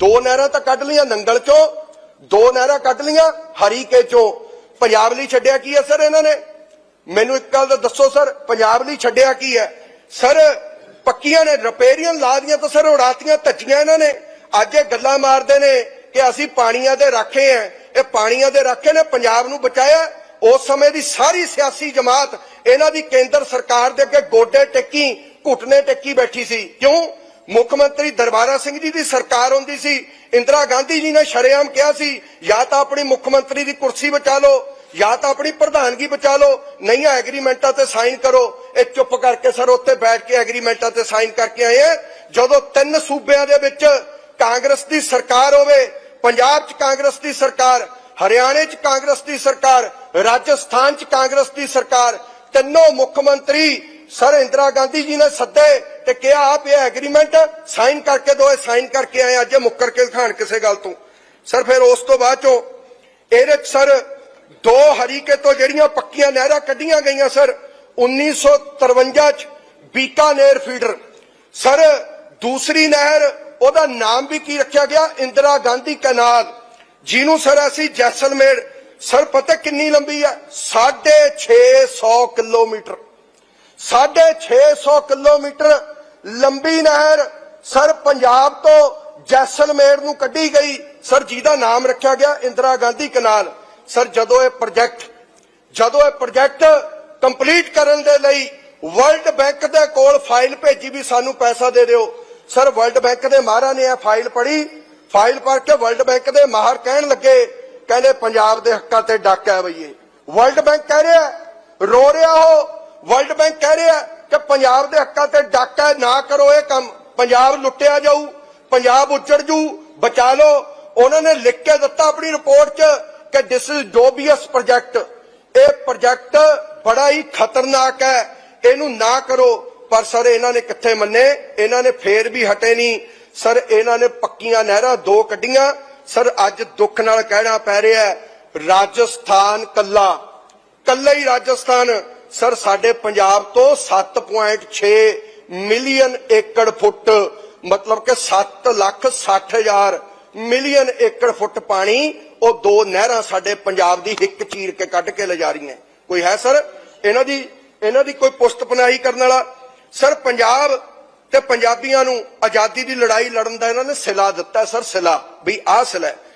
ਦੋ ਨਹਿਰਾਂ ਤਾਂ ਕੱਢ ਲੀਆਂ ਨੰਗਲ ਚੋਂ, ਦੋ ਨਹਿਰਾਂ ਕੱਢ ਲੀਆਂ ਹਰੀਕੇ ਚੋਂ। ਪੰਜਾਬ ਲਈ ਛੱਡਿਆ ਕੀ ਹੈ ਸਰ ਇਹਨਾਂ ਨੇ? ਮੈਨੂੰ ਇੱਕ ਗੱਲ ਤਾਂ ਦੱਸੋ ਸਰ, ਪੰਜਾਬ ਲਈ ਛੱਡਿਆ ਕੀ ਹੈ? ਸਰ, ਪੱਕੀਆਂ ਨੇ ਰਿਪੇਰੀਅਨ ਲਾ ਦੀਆਂ ਤਾਂ ਸਰ ਉਡਾਤੀਆਂ ਧੱਜੀਆਂ ਇਹਨਾਂ ਨੇ। ਅੱਜ ਇਹ ਗੱਲਾਂ ਮਾਰਦੇ ਨੇ ਕਿ ਅਸੀਂ ਪਾਣੀਆਂ ਦੇ ਰਾਖੇ ਆ। ਇਹ ਪਾਣੀਆਂ ਦੇ ਰਾਖੇ ਨੇ ਪੰਜਾਬ ਨੂੰ ਬਚਾਇਆ। ਉਸ ਸਮੇਂ ਦੀ ਸਾਰੀ ਸਿਆਸੀ ਜਮਾਤ ਇਹਨਾਂ ਦੀ ਕੇਂਦਰ ਸਰਕਾਰ ਦੇ ਅੱਗੇ ਗੋਡੇ ਟੇਕੀ, ਘੁੱਟਨੇ ਟੇਕੀ ਬੈਠੀ ਸੀ। ਕਿਉਂ? ਮੁੱਖ ਮੰਤਰੀ ਦਰਬਾਰਾ ਸਿੰਘ ਜੀ ਦੀ ਸਰਕਾਰ ਹੁੰਦੀ ਸੀ, ਇੰਦਰਾ ਗਾਂਧੀ ਜੀ ਨੇ ਸ਼ਰੇਆਮ ਕਿਹਾ ਸੀ, ਜਾਂ ਤਾਂ ਆਪਣੀ ਮੁੱਖ ਮੰਤਰੀ ਦੀ ਕੁਰਸੀ ਬਚਾ ਲਓ, ਜਾਂ ਤਾਂ ਆਪਣੀ ਪ੍ਰਧਾਨਗੀ ਬਚਾ ਲਓ ਨਹੀਂ ਆ ਐਗਰੀਮੈਂਟਾਂ ਤੇ ਸਾਈਨ ਕਰੋ। ਇਹ ਚੁੱਪ ਕਰਕੇ ਸਰ ਉੱਥੇ ਬੈਠ ਕੇ ਐਗਰੀਮੈਂਟਾਂ ਤੇ ਸਾਈਨ ਕਰਕੇ ਆਏ ਆ। ਜਦੋਂ ਤਿੰਨ ਸੂਬਿਆਂ ਦੇ ਵਿੱਚ ਕਾਂਗਰਸ ਦੀ ਸਰਕਾਰ ਹੋਵੇ, ਪੰਜਾਬ 'ਚ ਕਾਂਗਰਸ ਦੀ ਸਰਕਾਰ, ਹਰਿਆਣੇ 'ਚ ਕਾਂਗਰਸ ਦੀ ਸਰਕਾਰ, ਰਾਜਸਥਾਨ 'ਚ ਕਾਂਗਰਸ ਦੀ ਸਰਕਾਰ, ਤਿੰਨੋਂ ਮੁੱਖ ਮੰਤਰੀ ਸਰ ਇੰਦਰਾ ਗਾਂਧੀ ਜੀ ਨੇ ਸੱਦੇ ਤੇ ਕਿਹਾ ਆਪ ਇਹ ਐਗਰੀਮੈਂਟ ਸਾਈਨ ਕਰਕੇ ਦੋ, ਇਹ ਸਾਈਨ ਕਰਕੇ ਆਏ ਅੱਜ ਮੁੱਕਰ ਕੇ ਖਾਣ ਕਿਸੇ ਗੱਲ ਤੋਂ। ਸਰ, ਫਿਰ ਉਸ ਤੋਂ ਬਾਅਦ ਚੋਂ ਇਹਦੇ 'ਚ ਸਰ ਦੋ ਹਰੀਕੇ ਤੋਂ ਜਿਹੜੀਆਂ ਪੱਕੀਆਂ ਨਹਿਰਾਂ ਕੱਢੀਆਂ ਗਈਆਂ ਸਰ 1953 ਚ ਬੀਕਾਨੇਰ ਫੀਡਰ ਸਰ, ਦੂਸਰੀ ਨਹਿਰ, ਉਹਦਾ ਨਾਮ ਵੀ ਕੀ ਰੱਖਿਆ ਗਿਆ? ਇੰਦਰਾ ਗਾਂਧੀ ਕਨਾਲ। ਜਿਹਨੂੰ ਸਰ ਅਸੀਂ ਜੈਸਲਮੇਰ, ਸਰ ਪਤਾ ਕਿੰਨੀ ਲੰਬੀ ਹੈ 650 ਕਿਲੋਮੀਟਰ। 650 ਕਿਲੋਮੀਟਰ ਲੰਬੀ ਨਹਿਰ ਸਰ ਪੰਜਾਬ ਤੋਂ ਜੈਸਲਮੇਰ ਨੂੰ ਕੱਢੀ ਗਈ। ਸਰ ਜਿਹਦਾ ਨਾਮ ਰੱਖਿਆ ਗਿਆ ਇੰਦਰਾ ਗਾਂਧੀ ਕਨਾਲ। ਸਰ ਜਦੋਂ ਇਹ ਪ੍ਰੋਜੈਕਟ ਜਦੋਂ ਇਹ ਪ੍ਰੋਜੈਕਟ ਕੰਪਲੀਟ ਕਰਨ ਦੇ ਲਈ ਵਰਲਡ ਬੈਂਕ ਦੇ ਕੋਲ ਫਾਈਲ ਭੇਜੀ ਵੀ ਸਾਨੂੰ ਪੈਸਾ ਦੇ ਦਿਓ। ਸਰ ਵਰਲਡ ਬੈਂਕ ਦੇ ਮਾਹਰਾਂ ਨੇ ਇਹ ਫਾਈਲ ਪੜ੍ਹੀ। ਫਾਈਲ ਪੜ੍ਹ ਕੇ ਵਰਲਡ ਬੈਂਕ ਦੇ ਮਾਹਰ ਕਹਿਣ ਲੱਗੇ, ਕਹਿੰਦੇ ਪੰਜਾਬ ਦੇ ਹੱਕਾਂ ਤੇ ਡਾਕਾ ਹੈ ਬਈਏ ਵਰਲਡ ਬੈਂਕ ਕਹਿ ਰਿਹਾ, ਰੋ ਰਿਹਾ ਉਹ। ਵਰਲਡ ਬੈਂਕ ਕਹਿ ਰਿਹਾ ਕਿ ਪੰਜਾਬ ਦੇ ਹੱਕਾਂ ਤੇ ਡਾਕਾ ਹੈ, ਨਾ ਕਰੋ ਇਹ ਕੰਮ। ਪੰਜਾਬ ਲੁੱਟਿਆ ਜਾਊ ਪੰਜਾਬ ਉੱਜੜ ਜੂ ਬਚਾ ਲਓ। ਉਹਨਾਂ ਨੇ ਲਿਖ ਕੇ ਦਿੱਤਾ ਆਪਣੀ ਰਿਪੋਰਟ 'ਚ ਕਿ ਦਿਸ ਇਜ਼ ਡੋਬੀਅਸ ਪ੍ਰੋਜੈਕਟ ਇਹ ਪ੍ਰੋਜੈਕਟ ਬੜਾ ਹੀ ਖਤਰਨਾਕ ਹੈ। ਇਹਨੂੰ ਨਾ ਕਰੋ। ਪਰ ਸਰ ਇਹਨਾਂ ਨੇ ਕਿੱਥੇ ਮੰਨੇ? ਇਹਨਾਂ ਨੇ ਫੇਰ ਵੀ ਹਟੇ ਨਹੀਂ। ਸਰ ਇਹਨਾਂ ਨੇ ਪੱਕੀਆਂ ਨਹਿਰਾਂ ਦੋ ਕੱਢੀਆਂ। ਸਰ ਅੱਜ ਦੁੱਖ ਨਾਲ ਕਹਿਣਾ ਪੈ ਰਿਹਾ ਰਾਜਸਥਾਨ ਕੱਲਾ। ਕੱਲਾ ਹੀ ਰਾਜਸਥਾਨ। ਸਰ, ਸਾਡੇ ਪੰਜਾਬ ਤੋਂ 7.6 ਮਿਲੀਅਨ ਏਕੜ ਫੁੱਟ, ਮਤਲਬ ਕਿ 7 ਲੱਖ 60 ਮਿਲੀਅਨ ਏਕੜ ਫੁੱਟ ਪਾਣੀ ਉਹ ਦੋ ਨਹਿਰਾਂ ਸਾਡੇ ਪੰਜਾਬ ਦੀ ਹਿੱਕ ਚੀਰ ਕੇ ਕੱਢ ਕੇ ਲਿਜਾ ਰਹੀਆਂ। ਕੋਈ ਹੈ, ਸਰ? ਇਹਨਾਂ ਦੀ ਇਹਨਾਂ ਦੀ ਕੋਈ ਪੁਸਤਪਨਾਹੀ ਕਰਨ ਵਾਲਾ? ਸਰ, ਪੰਜਾਬ ਤੇ ਪੰਜਾਬੀਆਂ ਨੂੰ ਆਜ਼ਾਦੀ ਦੀ ਲੜਾਈ ਲੜਨ ਦਾ ਇਹਨਾਂ ਨੇ ਸਿਲਾ ਦਿੱਤਾ, ਸਰ, ਸਿਲਾ, ਵੀ ਆਹ ਸਿਲਾ